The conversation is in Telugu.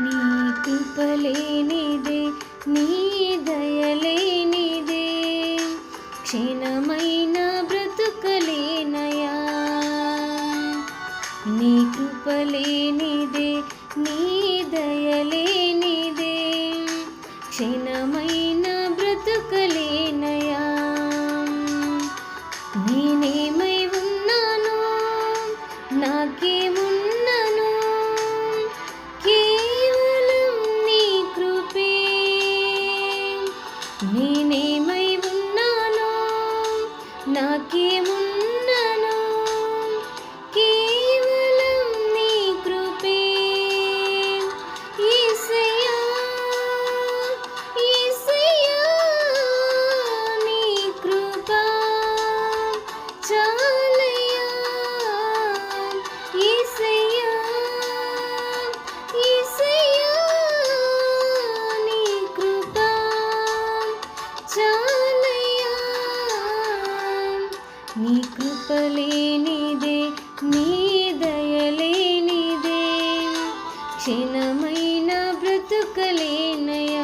నీ కృపలేనిదే నీ దయలేనిదే. క్షీణమైన బ్రతుకలేనయా. నీ కృపలేనిదే నీ దయలేనిదే. క్షీణమైన బ్రతుకలే నేనేమై ఉన్నానో? నాకేమున్నాను నీ కృపలేనిదే నీ దయలేనిదే. క్షీణమైన బ్రతుకలేనయ